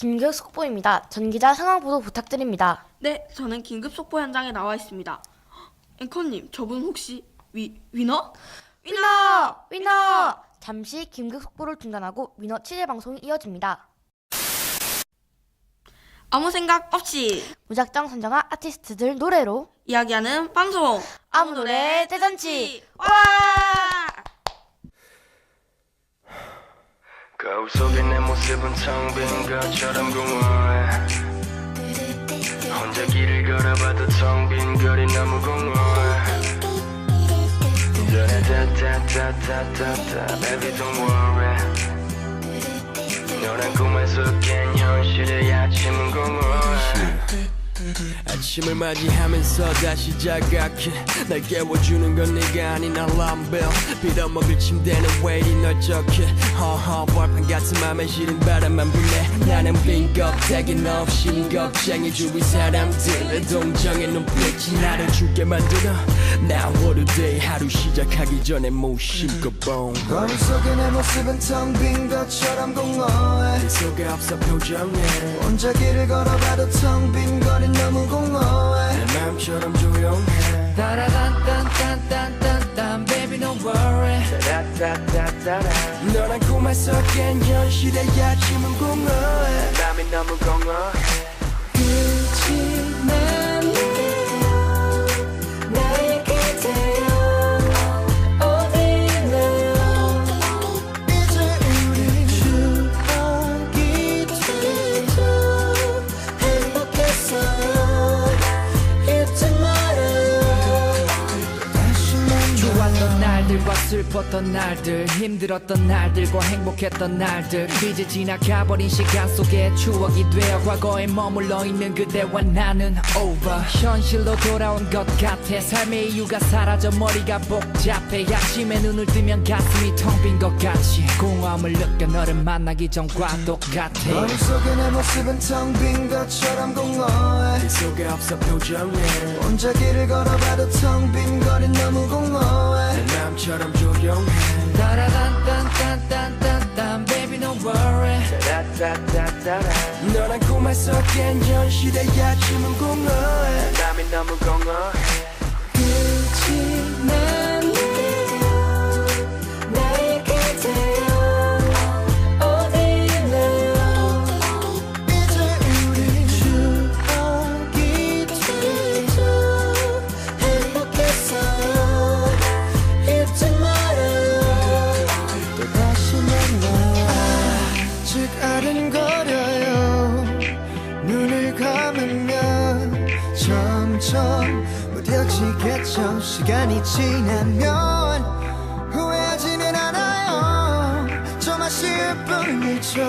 긴급 속보입니다. 전 기자 상황 보도 부탁드립니다. 네, 저는 긴급 속보 현장에 나와 있습니다. 헉, 앵커님, 저분 혹시 위 위너? 위너! 위너! 잠시 긴급 속보를 중단하고 위너 취재 방송이 이어집니다. 아무 생각 없이 무작정 선정한 아티스트들 노래로 이야기하는 방송. 아무 노래 대잔치! 와! 거울 속에 내 모습은 텅빈 것처럼 공허해. 혼자 길을 걸어봐도 텅 빈 거리 너무 공허해. 다다다다다다 Baby don't worry. 너란 꿈에서 깬 현실의 아침은 공허해 아침을 맞이하면서 다시 자각해. 날 깨워주는 건 네가 아닌 알람벨. 빌어먹을 침대는 왜 이리 넓적해? 허허 벌판 같은 맘에 시린 바람만 부네. 나는 빈 껍데기 없이 겁쟁이 주위 사람들의 동정의 눈빛이 나를 죽게 만들어 Now what a day 하루 시작하기 전에 무심코 봉 거울 속에 내 모습은 텅 빈 것처럼 공허해. 네 속에 없어 표정에 혼자 길을 걸어봐도 텅 빈 거리 너무 공허해. 내 맘처럼 조용해. 따라단딴딴딴딴딴 Baby don't worry. 너란 꿈에서 깬 현실의 아침은 공허해. 맘이 너무 공허해 슬펐던 날들 힘들었던 날들과 행복했던 날들. 이제 지나가버린 시간 속에 추억이 되어 과거에 머물러 있는 그대와 나는 over. 현실로 돌아온 것 같아 삶의 이유가 사라져 머리가 복잡해. 아침에 눈을 뜨면 가슴이 텅 빈 것 같이. 공허함을 느껴 너를 만나기 전과 똑같아. 거울 속에 내 모습은 텅 빈 것처럼 공허해. 네 속에 없어 표정에 혼자 길을 걸어봐도 텅 빈 거리 너무 공허해. 내 맘처럼 조용해. 따라단딴딴딴딴딴 너란 꿈에서 깬 현실의 아침은 공허해. 맘이 너무 공허해. 끝이 났 무뎌지겠죠 시간이 지나면 후회하지는 않아요. 좀 아쉬울 뿐이죠.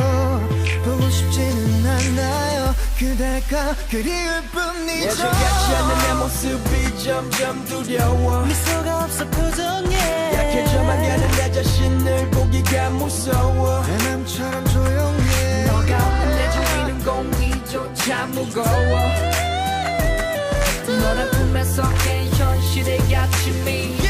보고 싶지는 않아요. 그대가 그리울 뿐이죠. 예전같지 않는 내 모습이 점점 두려워. 미소가 없어 표정에 약해져만 가는 내 자신을 보기가 무서워. 내 맘처럼 조용해. 너가 없는 내 주위는 공기조차 무거워. 너란 꿈에서 깬 현실의 아침이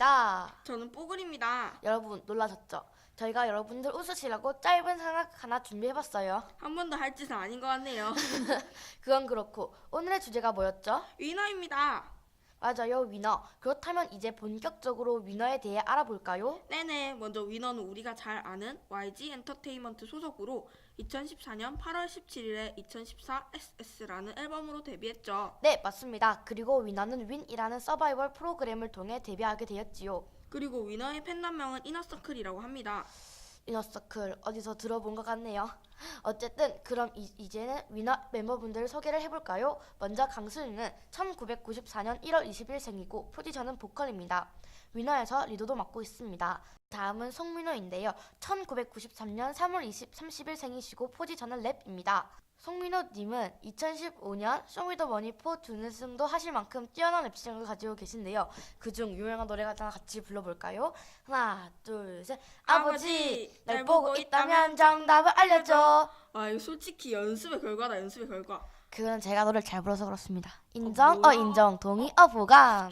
핫땡입니다. 저는 뽀글입니다. 여러분 놀라셨죠? 저희가 여러분들 웃으시라고 짧은 상황 하나 준비해봤어요. 한 번도 할 짓은 아닌 것 같네요. 그건 그렇고 오늘의 주제가 뭐였죠? 위너입니다. 맞아요, 위너. 그렇다면 이제 본격적으로 위너에 대해 알아볼까요? 네네, 먼저 위너는 우리가 잘 아는 YG 엔터테인먼트 소속으로 2014년 8월 17일에 2014 SS라는 앨범으로 데뷔했죠. 네, 맞습니다. 그리고 위너는 윈이라는 서바이벌 프로그램을 통해 데뷔하게 되었지요. 그리고 위너의 팬덤명은 이너서클이라고 합니다. 이너서클 어디서 들어본 것 같네요. 어쨌든 그럼 이, 제는 위너 멤버분들 소개를 해볼까요? 먼저 강수윤은 1994년 1월 20일 생이고 포지션은 보컬입니다. 위너에서 리더도 맡고 있습니다. 다음은 송민호인데요. 1993년 3월 20, 30일 생이시고 포지션은 랩입니다. 송민호님은 2015년 쇼미더머니 4 준우승도 하실 만큼 뛰어난 랩시장을 가지고 계신데요. 그중 유명한 노래가 하나 같이 불러볼까요? 하나, 둘, 셋. 아버지, 날 보고 있다면 정답을 알려줘. 아 이거 솔직히 연습의 결과다 연습의 결과. 그건 제가 노래를 잘 불러서 그렇습니다. 인정, 어, 뭐야? 인정, 동의, 어, 보감.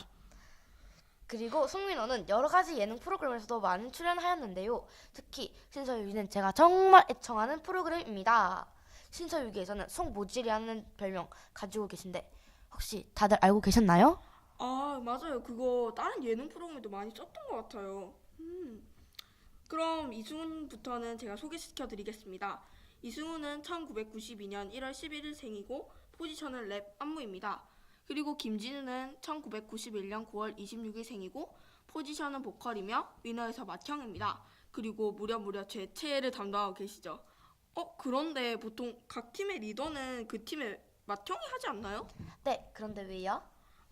그리고 송민호는 여러 가지 예능 프로그램에서도 많은 출연하였는데요. 특히 신서유기는 제가 정말 애청하는 프로그램입니다. 신서유기에서는 송모질이라는 별명 가지고 계신데 혹시 다들 알고 계셨나요? 아 맞아요. 그거 다른 예능 프로그램에도 많이 썼던 것 같아요. 음. 그럼 이승훈부터는 제가 소개시켜 드리겠습니다. 이승훈은 1992년 1월 11일 생이고 포지션은 랩 안무입니다. 그리고 김진우는 1991년 9월 26일 생이고 포지션은 보컬이며 위너에서 맏형입니다. 그리고 무려 무려 제 최애를 담당하고 계시죠 어 그런데 보통 각 팀의 리더는 그 팀의 맏형이 하지 않나요? 네, 그런데 왜요?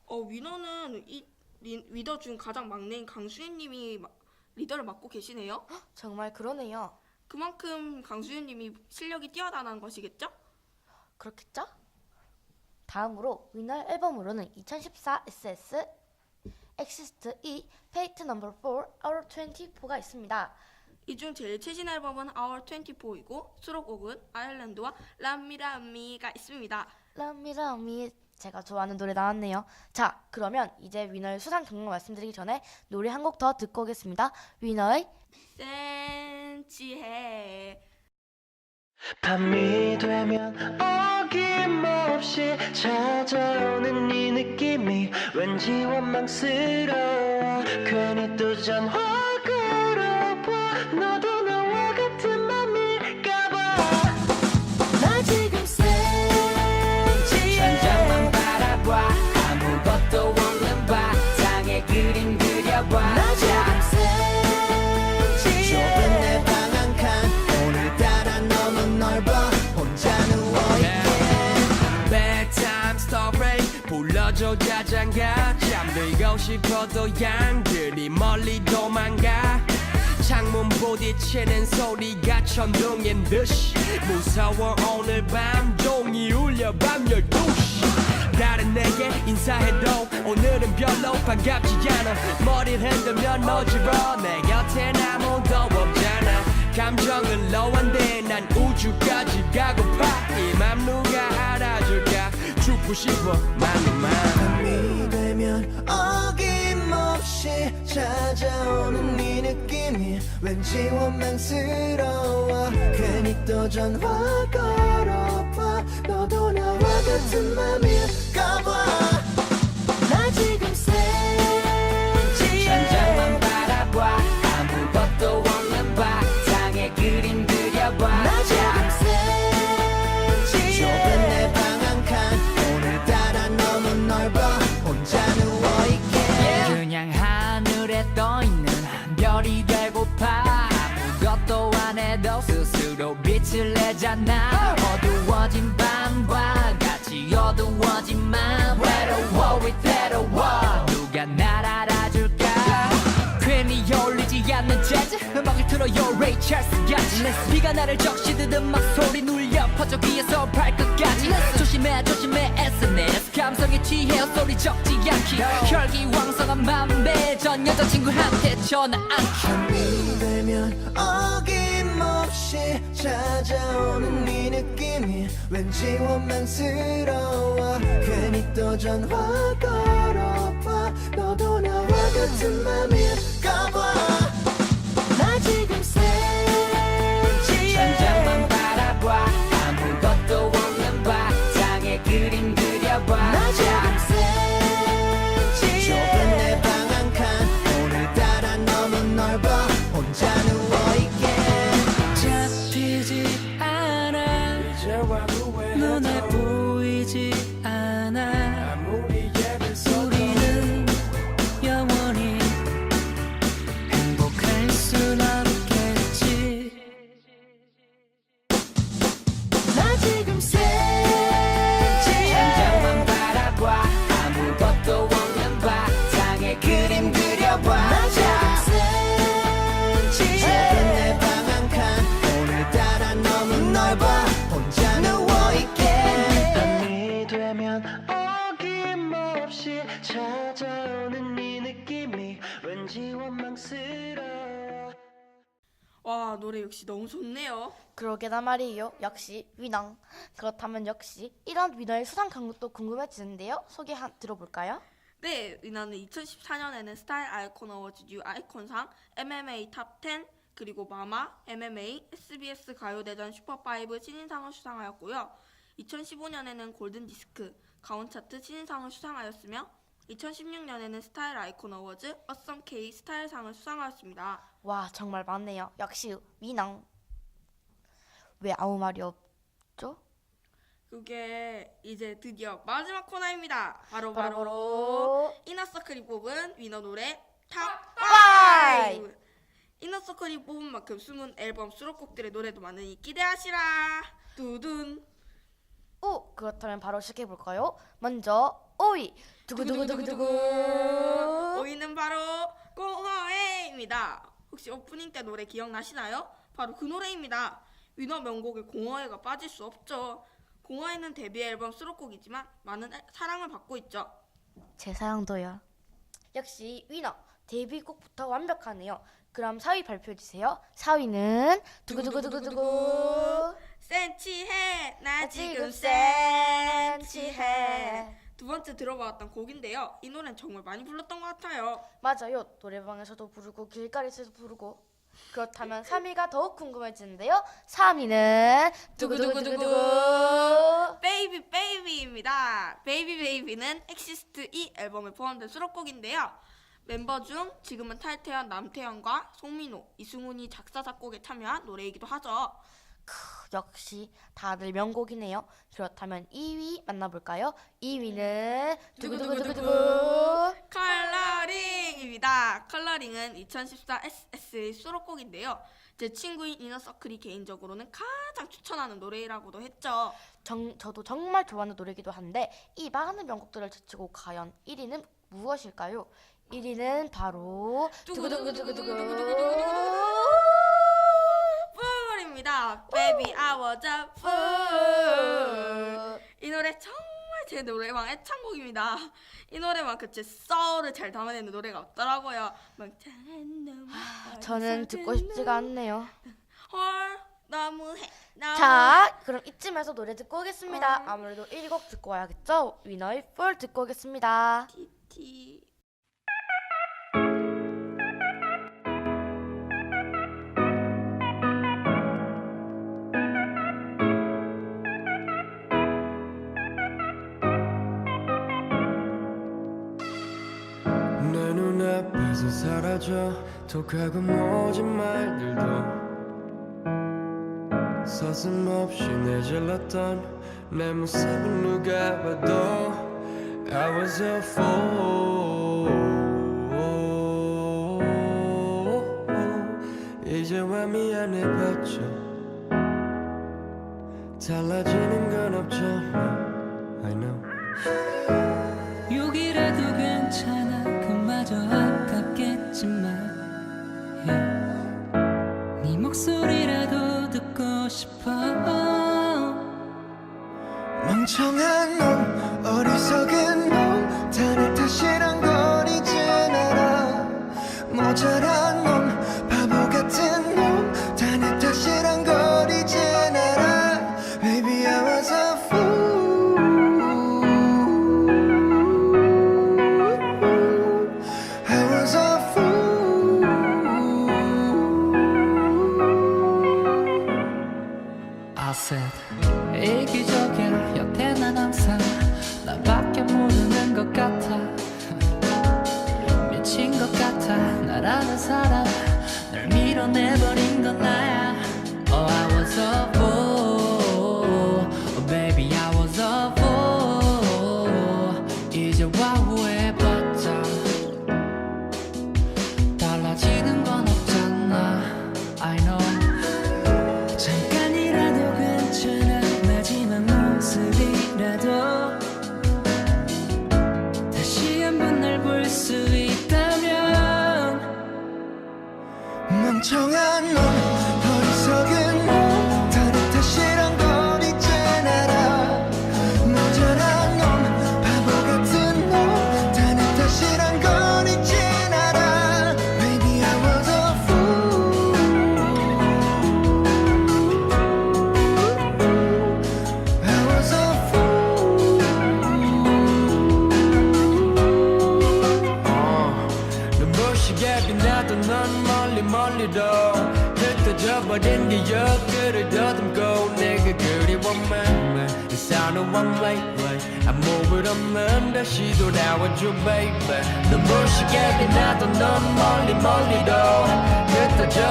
어 위너는 이 리, 리더 중 가장 막내인 강수현 님이 마- 리더를 맡고 계시네요. 정말 그러네요. 그만큼 강수현 님이 실력이 뛰어나다는 것이겠죠? 그렇겠죠? 다음으로 위너 앨범으로는 2014 SS 엑시스트 2 페이트 넘버 4 Hour 24가 있습니다. 이 중 제일 최신 앨범은 Our 24이고 수록곡은 아일랜드와 람미람미가 있습니다. Love me, love me. 제가 좋아하는 노래 나왔네요. 자, 그러면 이제 위너의 수상 경력 말씀드리기 전에 노래 한 곡 더 듣고 오겠습니다. 위너의 센치해 밤이 되면 어김없이 찾아오는 이 느낌이 왠지 원망스러워 괜히 또 전 화 불러줘 자장가. 잠들고 싶어도 양들이 멀리 도망가 창문 부딪히는 소리가 천둥인 듯이 무서워 오늘 밤 종이 울려 밤 12시. 다른 내게 인사해도 오늘은 별로 반갑지 않아. 머리를 흔들면 어지러워. 내 곁엔 아무도 없잖아. 감정은 low 난 우주까지 가고파. 이 맘 누가 알아줄까? 죽고 싶어 맘만 밤이 되면 어김 없이 찾아오는 이 느낌이 왠지 원망스러워. 괜히 또 전화 걸어봐. 너도 나와 같은 맘일까봐 별이 되고파. 아무것도 안 해도 스스로 빛을 내잖아. 어두워진 밤과 같이 어두워진 맘 외로워 위태로워. 누가 날 어울리지 않는 재즈 음악을 틀어요 레이 찰스 같이 비가 나를 적시듯 음악 소리 눌려 퍼져 귀에서 발끝까지. 조심해 조심해 SNS 감성에 취해 소리 적지 않기. 혈기왕성한 맘배 전 여자친구한테 전화 안기. 되면 어김없이 찾아오는 이 느낌이 왠지 원망스러워. 괜히 또 전화 걸어봐. 너도 나와 같은 맘일까 노래 역시 너무 좋네요. 그러게나 말이에요. 역시 위낭. 그렇다면 역시 이런 위너의 수상 경력도 궁금해지는데요. 소개 한 들어볼까요? 네, 위너는 2014년에는 스타일 아이콘 어워즈 뉴 아이콘상, MMA 탑10, 그리고 마마, MMA, SBS 가요대전 슈퍼5 신인상을 수상하였고요. 2015년에는 골든 디스크, 가온 차트 신인상을 수상하였으며 2016년에는 스타일 아이콘 어워즈 어썸 K 스타일상을 수상하였습니다. 와 정말 많네요. 역시 위낭. 왜 아무 말이 없죠? 그게 이제 드디어 마지막 코너입니다. 바로 바로 바로, 이너서클이 뽑은 위너 노래 탑5! 탑5! 이너서클이 뽑은 만큼 숨은 앨범 수록곡들의 노래도 많으니 기대하시라. 두둔. 오 그렇다면 바로 시작해 볼까요? 먼저 5위 두구두구두구두구. 오이는 바로 공허해입니다. 혹시 오프닝 때 노래 기억나시나요? 바로 그 노래입니다. 위너 명곡에 공허해가 빠질 수 없죠. 공허해는 데뷔 앨범 수록곡이지만 많은 사랑을 받고 있죠. 제 사랑도요. 역시 위너 데뷔곡부터 완벽하네요. 그럼 4위 발표해 주세요. 4위는 두구두구두구두구. 센치해 나나 지금 센치해. 두 번째 들어봤던 곡인데요. 이 노래는 정말 많이 불렀던 것 같아요. 맞아요. 노래방에서도 부르고 길거리에서도 부르고. 그렇다면 3위가 더욱 궁금해지는데요. 3위는 두구두구두구두구. 베이비 베이비입니다. 베이비 베이비는 엑시스트 2 앨범에 포함된 수록곡인데요. 멤버 중 지금은 탈퇴한 남태현과 송민호, 이승훈이 작사 작곡에 참여한 노래이기도 하죠. 역시 다들 명곡이네요. 그렇다면 2위 만나볼까요? 2위는 두구두구두구두구. 컬러링입니다. 컬러링은 2014 SS의 수록곡인데요. 제 친구인 이너서클이 개인적으로는 가장 추천하는 노래라고도 했죠. 정, 저도 정말 좋아하는 노래이기도 한데 이 많은 명곡들을 제치고 과연 1위는 무엇일까요? 1위는 바로 두구두구두구두구. 풀입니 다. Baby I was a fool. 이 노래 정말 제 노래방 애창곡입니다. 이 노래만 그치 소울을 잘 담아내는 노래가 없더라고요. 멍청한 놈. 저는 듣고 싶지가 않네요. 헐 너무해. 너무해. 자, 그럼 이쯤에서 노래 듣고 오겠습니다. 아무래도 1위 곡 듣고 와야겠죠? 위너의 풀 듣고 오겠습니다. 티. 내 사라져. 독하고 모진 말들도 서슴없이 내질렀던 내 모습은 누가 봐도 I was a fool. 이제와 미안해 봤죠 달라지는 건 없잖 네 목소리라도 듣고 싶어 멍청한 놈 어리석은 놈 다내 탓이란 걸 이젠 알아 모자란 같아 나라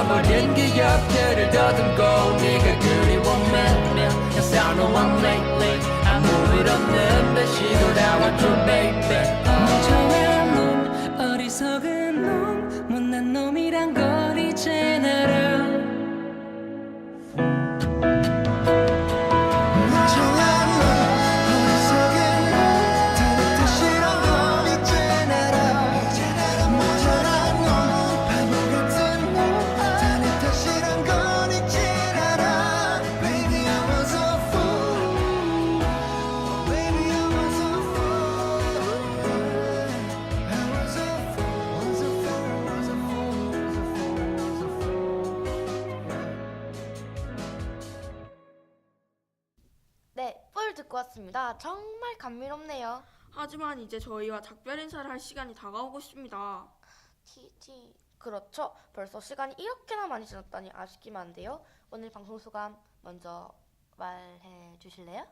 버린 기억들을 더듬고 네가 그리워만 이 사놓은 lately 아무 일 없는 다시 돌아와줘 듣고 왔습니다. 정말 감미롭네요. 하지만 이제 저희와 작별 인사를 할 시간이 다가오고 있습니다. 티티. 그렇죠. 벌써 시간이 이렇게나 많이 지났다니 아쉽기만 한데요. 오늘 방송 소감 먼저 말해 주실래요?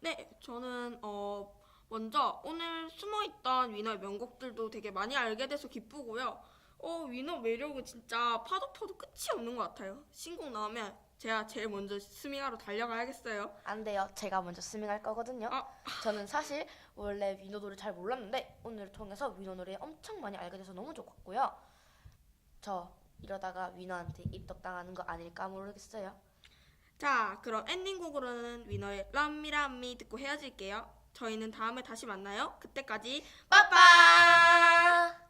네, 저는 어 먼저 오늘 숨어있던 위너의 명곡들도 되게 많이 알게 돼서 기쁘고요. 어 위너 매력은 진짜 파도 파도 끝이 없는 것 같아요. 신곡 나오면 제가 제일 먼저 스밍하러 달려가야겠어요. 안 돼요. 제가 먼저 스밍할 거거든요. 아. 저는 사실 원래 위노 노래 잘 몰랐는데 오늘을 통해서 위노 노래 엄청 많이 알게 돼서 너무 좋았고요. 저 이러다가 위노한테 입덕당하는 거 아닐까 모르겠어요. 자, 그럼 엔딩곡으로는 위너의 람미 람미 듣고 헤어질게요. 저희는 다음에 다시 만나요. 그때까지 빠빠!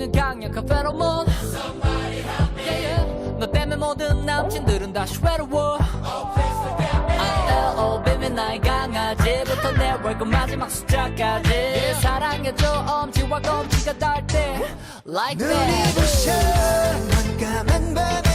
홀리는 강력한 페로몬 yeah, yeah. 너 때문에 모든 남친들은 다 쉐러워. Oh, 나의 강아지부터 내 월급 마지막 숫자까지. 사랑해줘 엄지와 검지가 닿을 때. Like 눈이 that 부셔 깜깜한 밤